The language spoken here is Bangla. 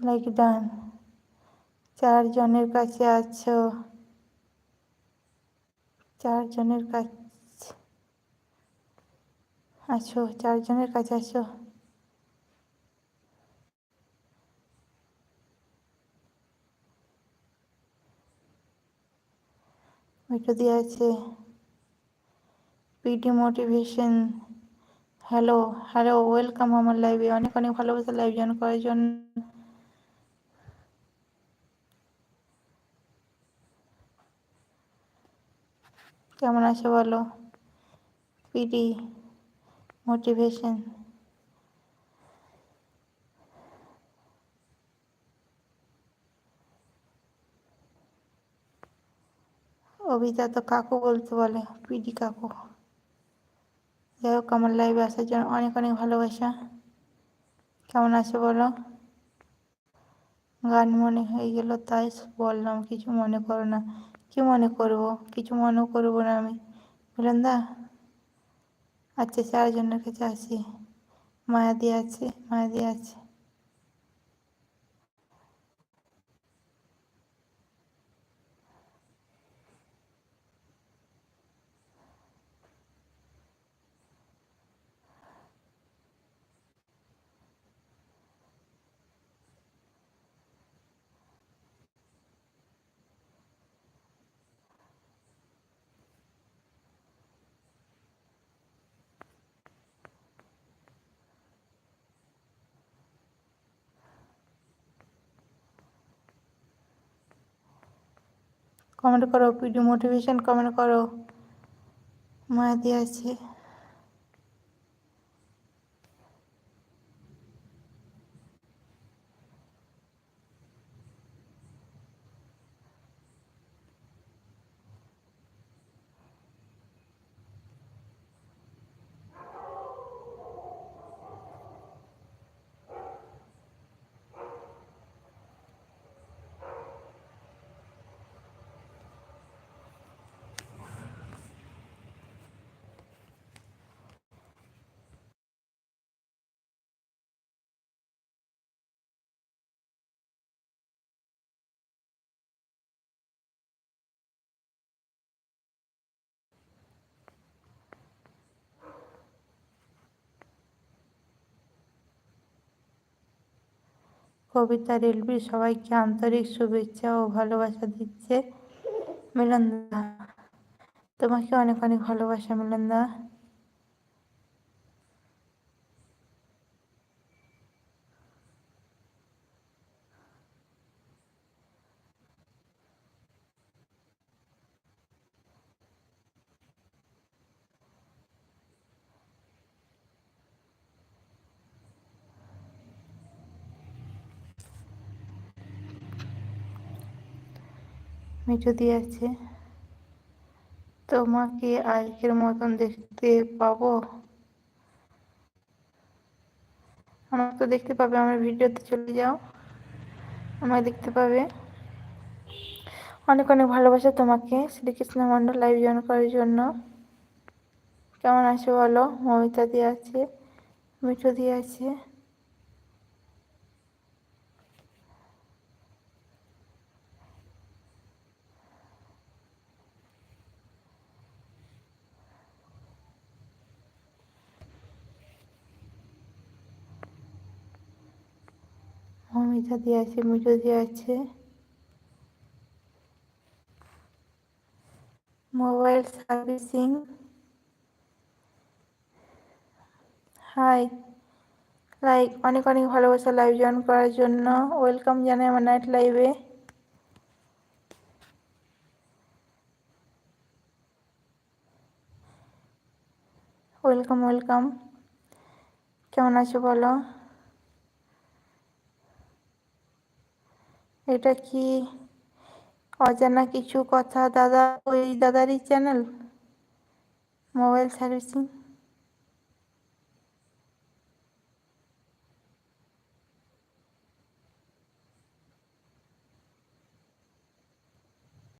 লাইক ডান চারজনের কাছে আছো। চারজনের কাছে আছো, চারজনের কাছে আছো। মিঠু দিয়ে আছে। PD motivation hello hello welcome আমার লাইভে অনেক অনেক ভালোবাসা লাইভ জয়েন করার জন্য। কেমন আছো বলো? পিডি মোটিভেশন অভিতা তো কাকু বলতে বলে পিডি কাকু। যাই হোক, আমার লাইভে আসার জন্য অনেক অনেক ভালোবাসা। কেমন আছো বলো? গান মনে হয়ে গেল, তাই বললাম, কিছু মনে করো না। কি মনে করব? কিছু মনে করব না আমি। বললাম, দা আচ্ছা চারজনের কাছে আসি। দিয়ে আছে, মায়া দিয়ে আছে। কমেন্ট করো পিডি মোটিভেশন কমেন্ট করো। মায়াদি আছে। কবিতা রেলবি সবাইকে আন্তরিক শুভেচ্ছা ও ভালোবাসা দিচ্ছে। মিলনদা তোমাকে অনেক অনেক ভালোবাসা মিলনদা। মিঠু দিয়ে আছে, তোমাকে আজকের মতন দেখতে পাবো। আমার তো দেখতে পাবে, আমার ভিডিওতে চলে যাও। আমায় দেখতে পাবে। অনেক অনেক ভালোবাসা তোমাকে শ্রীকৃষ্ণ মন্ডল লাইভ জয়েন করার জন্য। কেমন আছো বলো? মমিতা দিয়ে আছে, মিঠু দিয়ে আছে। মমিতা দিয়ে আছে, মিঠু দিয়ে আছে। Mobile servicing. হাই। লাইক, অনেক অনেক ভালোবাসা লাইভ জয়েন করার জন্য। ওয়েলকাম জানাই আমার নাইট লাইভে। Welcome welcome. কেমন আছো বলো? এটা কি অজানা কিছু কথা? দাদা ওই দাদারই চ্যানেল মোবাইল সার্ভিসিং